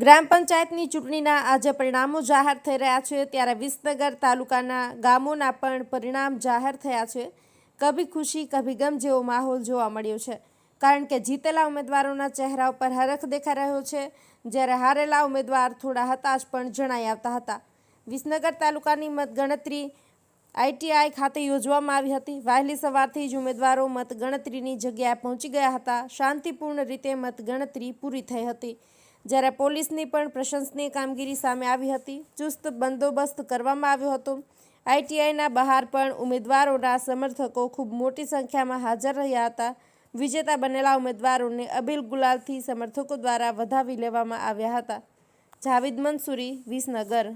ગ્રામ પંચાયતની ચૂંટણીના આજે પરિણામો જાહેર થઈ રહ્યા છે. ત્યારે વિસનગર તાલુકાના ગામોના પણ પરિણામ જાહેર થયા છે. કભી ખુશી, કભી ગમ જેવો માહોલ જોવા મળ્યો છે. કારણ કે જીતેલા ઉમેદવારોના ચહેરા ઉપર હરખ દેખાઈ રહ્યો છે. જ્યારે હારેલા ઉમેદવાર થોડા હતાશ પણ જણાઈ આવતા હતા. વિસનગર તાલુકાની મતગણતરી આઈટીઆઈ ખાતે યોજવામાં આવી હતી. વહેલી સવારથી જ ઉમેદવારો મતગણતરીની જગ્યાએ પહોંચી ગયા હતા. શાંતિપૂર્ણ રીતે મતગણતરી પૂરી થઈ હતી. જ્યારે પોલીસની પણ પ્રશંસનીય કામગીરી સામે આવી હતી, ચુસ્ત બંદોબસ્ત કરવામાં આવ્યો હતો. આઈટીઆઈના બહાર પણ ઉમેદવારોના સમર્થકો ખૂબ મોટી સંખ્યામાં હાજર રહ્યા હતા. વિજેતા બનેલા ઉમેદવારોને અબિલ ગુલાલથી સમર્થકો દ્વારા વધાવી લેવામાં આવ્યા હતા. જાવેદ મંસૂરી, વિસનગર.